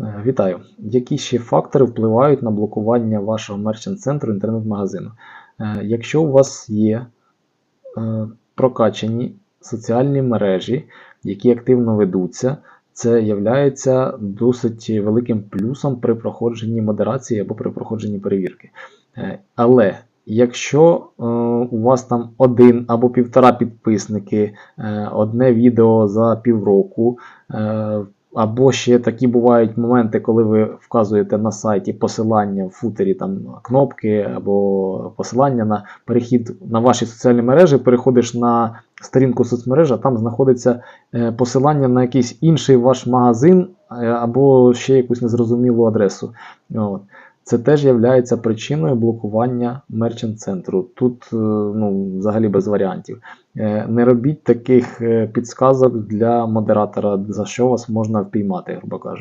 Е, Вітаю. Які ще фактори впливають на блокування вашого мерчант-центру інтернет-магазину? Е, Якщо у вас є е, прокачані соціальні мережі, які активно ведуться, це є досить великим плюсом при проходженні модерації або при проходженні перевірки. Але якщо у вас там один або півтора підписники, одне відео за півроку, або ще такі бувають моменти, коли ви вказуєте на сайті посилання в футері там кнопки або посилання на перехід на ваші соціальні мережі, переходиш на сторінку соцмережа, там знаходиться е, посилання на якийсь інший ваш магазин е, або ще якусь незрозумілу адресу. От. Це теж є причиною блокування мерчант-центру. Тут е, ну, взагалі без варіантів. Е, Не робіть таких е, підсказок для модератора, за що вас можна впіймати, грубо кажучи.